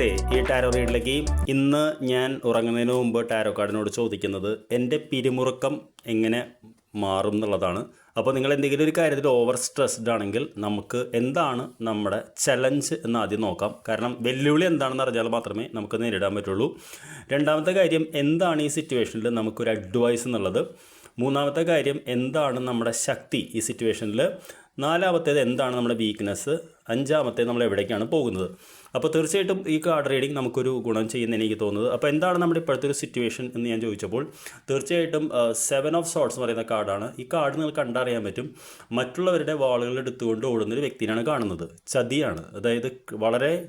ഈ ടാരോ റീഡിലേക്ക് ഇന്ന് ഞാൻ ഉറങ്ങുന്നതിന് മുമ്പ് ടാരോ കാർഡിനോട് ചോദിക്കുന്നത് എന്റെ പിരിമുറുക്കം എങ്ങനെ മാറും എന്നുള്ളതാണ്. അപ്പോൾ നിങ്ങൾ എന്തെങ്കിലും ഒരു കാര്യത്തിൽ ഓവർ സ്ട്രെസ്ഡ് ആണെങ്കിൽ നമുക്ക് എന്താണ് നമ്മുടെ ചലഞ്ച് എന്ന് ആദ്യം നോക്കാം. കാരണം വെല്ലുവിളി എന്താണെന്ന് അറിഞ്ഞാൽ മാത്രമേ നമുക്ക് നേരിടാൻ പറ്റുള്ളൂ. രണ്ടാമത്തെ കാര്യം എന്താണ് ഈ സിറ്റുവേഷനിൽ നമുക്കൊരു അഡ്വൈസ് എന്നുള്ളത്. മൂന്നാമത്തെ കാര്യം എന്താണ് നമ്മുടെ ശക്തി ഈ സിറ്റുവേഷനിൽ നാലാമത്തേത് എന്താണ് നമ്മുടെ വീക്ക്നെസ് അഞ്ചാമത്തേത് നമ്മൾ എവിടേക്കാണ് പോകുന്നത്? അപ്പോൾ തീർച്ചയായിട്ടും ഈ കാർഡ് റീഡിംഗ് നമുക്കൊരു ഗുണം ചെയ്യുന്ന എനിക്ക് തോന്നുന്നത്. അപ്പോൾ എന്താണ് നമ്മുടെ ഇപ്പോഴത്തെ ഒരു സിറ്റുവേഷൻ എന്ന് ഞാൻ ചോദിച്ചപ്പോൾ തീർച്ചയായിട്ടും സെവൻ ഓഫ് സോട്ട്സ് എന്ന് പറയുന്ന കാർഡാണ് ഈ കാർഡ് നിങ്ങൾക്ക് കണ്ടറിയാൻ പറ്റും. മറ്റുള്ളവരുടെ വാളുകൾ എടുത്തുകൊണ്ട് ഓടുന്ന ഒരു വ്യക്തിയാണ് കാണുന്നത്. ചതിയാണ്. അതായത് വളരെ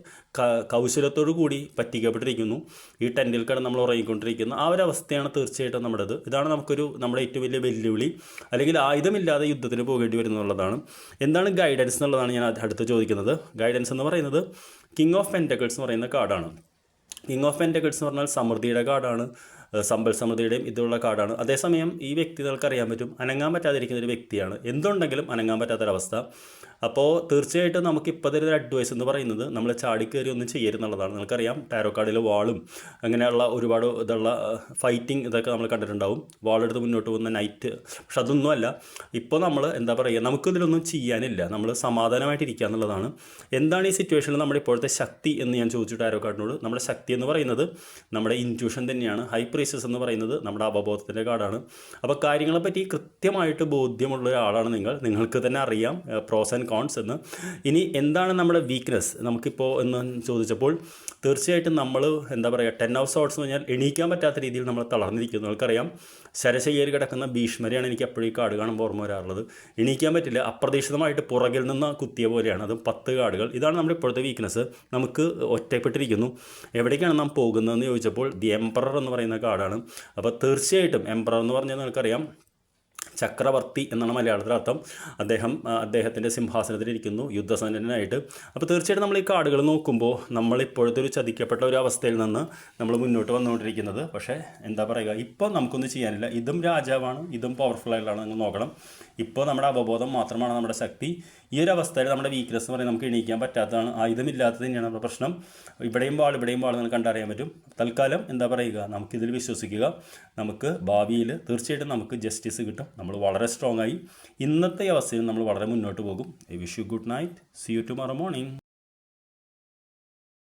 കൗശലത്തോടു കൂടി പറ്റിക്കപ്പെട്ടിരിക്കുന്നു. ഈ ടെന്റിൽ കട നമ്മൾ ഉറങ്ങിക്കൊണ്ടിരിക്കുന്ന ആ ഒരു അവസ്ഥയാണ് തീർച്ചയായിട്ടും നമ്മുടേത്. ഇതാണ് നമുക്കൊരു നമ്മുടെ ഏറ്റവും വലിയ വെല്ലുവിളി. അല്ലെങ്കിൽ ആയുധമില്ലാതെ യുദ്ധത്തിന് പോകേണ്ടി വരുന്നുള്ളതാണ്. എന്താണ് ഗൈഡൻസ് എന്നുള്ളതാണ് ഞാൻ അടുത്ത് ചോദിക്കുന്നത്. ഗൈഡൻസ് എന്ന് പറയുന്നത് കിങ് ഓഫ് പെന്റക്കിൾസ് എന്ന് പറയുന്ന കാർഡാണ്. കിങ് ഓഫ് പെന്റക്കിൾസ് എന്ന് പറഞ്ഞാൽ സമൃദ്ധിയുടെ കാർഡാണ്. സമ്പൽ സമൃദ്ധിയുടെയും ഇതുള്ള കാർഡാണ്. അതേസമയം ഈ വ്യക്തി നിങ്ങൾക്ക് അറിയാൻ പറ്റും അനങ്ങാൻ പറ്റാതിരിക്കുന്ന ഒരു വ്യക്തിയാണ്. എന്തുണ്ടെങ്കിലും അനങ്ങാൻ പറ്റാത്തൊരവസ്ഥ. അപ്പോൾ തീർച്ചയായിട്ടും നമുക്ക് ഇപ്പോൾ ഒരു അഡ്വൈസ് എന്ന് പറയുന്നത് നമ്മൾ ചാടിക്കയറി ഒന്നും ചെയ്യരുന്നുള്ളതാണ്. നിങ്ങൾക്കറിയാം ടാരോ കാർഡിൽ വാളും അങ്ങനെയുള്ള ഒരുപാട് ഇതുള്ള ഫൈറ്റിംഗ് ഇതൊക്കെ നമ്മൾ കണ്ടിട്ടുണ്ടാവും. വാളെടുത്ത് മുന്നോട്ട് പോകുന്ന നൈറ്റ് പക്ഷെ അതൊന്നുമല്ല ഇപ്പോൾ നമ്മൾ എന്താ പറയുക നമുക്കിതിലൊന്നും ചെയ്യാനില്ല. നമ്മൾ സമാധാനമായിട്ട് ഇരിക്കുക എന്നുള്ളതാണ്. എന്താണ് ഈ സിറ്റുവേഷനിൽ നമ്മുടെ ഇപ്പോഴത്തെ ശക്തി എന്ന് ഞാൻ ചോദിച്ചു ടാരോ കാർഡിനോട് നമ്മുടെ ശക്തി എന്ന് പറയുന്നത് നമ്മുടെ ഇന്റ്യൂഷൻ തന്നെയാണ്. ഹൈ പ്രീസസ് എന്ന് പറയുന്നത് നമ്മുടെ അവബോധത്തിന്റെ കാർഡാണ് അപ്പോൾ കാര്യങ്ങളെപ്പറ്റി കൃത്യമായിട്ട് ബോധ്യമുള്ള ഒരാളാണ് നിങ്ങൾ. നിങ്ങൾക്ക് തന്നെ അറിയാം പ്രോസ് ആൻഡ് കോൺസ് എന്ന്. ഇനി എന്താണ് നമ്മുടെ വീക്ക്നെസ് നമുക്കിപ്പോൾ എന്ന് ചോദിച്ചപ്പോൾ തീർച്ചയായിട്ടും നമ്മൾ എന്താ പറയുക ടെൻ ഓഫ് സോട്ട്സ് എന്ന് പറഞ്ഞാൽ എണീക്കാൻ പറ്റാത്ത രീതിയിൽ നമ്മൾ തളർന്നിരിക്കുന്നു. നിങ്ങൾക്കറിയാം ശരശയ്യേരി കിടക്കുന്ന ഭീഷ്മരെയാണ് എനിക്ക് എപ്പോഴും ഈ കാർഡ് കാണുമ്പോൾ ഓർമ്മ വരാറുള്ളത്. എണീക്കാൻ പറ്റില്ല അപ്രതീക്ഷിതമായിട്ട് പുറകിൽ നിന്ന് കുത്തിയ പോലെയാണ്. അത് പത്ത് കാർഡുകൾ. ഇതാണ് നമ്മുടെ ഇപ്പോഴത്തെ വീക്ക്നെസ് നമുക്ക് ഒറ്റപ്പെട്ടിരിക്കുന്നു. എവിടേക്കാണ് നാം പോകുന്നതെന്ന് ചോദിച്ചപ്പോൾ ദി എംപറർ എന്ന് പറയുന്ന കാർഡാണ്. അപ്പോൾ തീർച്ചയായിട്ടും എംപറർ എന്ന് പറഞ്ഞാൽ നിങ്ങൾക്കറിയാം ചക്രവർത്തി എന്നാണ് മലയാളത്തിൽ അർത്ഥം. അദ്ദേഹം അദ്ദേഹത്തിന്റെ സിംഹാസനത്തിലിരിക്കുന്നു യുദ്ധസന്നനായിട്ട് അപ്പോൾ തീർച്ചയായിട്ടും നമ്മൾ ഈ കാർഡുകൾ നോക്കുമ്പോൾ നമ്മളിപ്പോഴത്തെ ഒരു ചതിക്കപ്പെട്ട ഒരു അവസ്ഥയിൽ നിന്ന് നമ്മൾ മുന്നോട്ട് വന്നുകൊണ്ടിരിക്കുന്നത്. പക്ഷേ എന്താ പറയുക ഇപ്പോൾ നമുക്കൊന്നും ചെയ്യാനില്ല. ഇതും രാജാവാണ് ഇതും പവർഫുൾ ആയിട്ടാണ് നിങ്ങൾ നോക്കണം. ഇപ്പോൾ നമ്മുടെ അവബോധം മാത്രമാണ് നമ്മുടെ ശക്തി. ഈ ഒരു അവസ്ഥയിൽ നമ്മുടെ വീക്ക്നെസ് എന്ന് പറയുന്നത് നമുക്ക് എണീക്കാൻ പറ്റാത്തതാണ്. ആയുധമില്ലാത്തത് തന്നെയാണ് നമ്മുടെ പ്രശ്നം. ഇവിടെയും വാൾ ഇവിടെയും വാൾ നിങ്ങൾ കണ്ടറിയാൻ പറ്റും. തൽക്കാലം എന്താ പറയുക? നമുക്കിതിൽ വിശ്വസിക്കുക. നമുക്ക് ഭാവിയിൽ തീർച്ചയായിട്ടും നമുക്ക് ജസ്റ്റിസ് കിട്ടും. നമ്മൾ വളരെ സ്ട്രോങ് ആയി. ഇന്നത്തെ അവസ്ഥയിൽ നമ്മൾ വളരെ മുന്നോട്ട് പോകും. I wish you good night see you tomorrow morning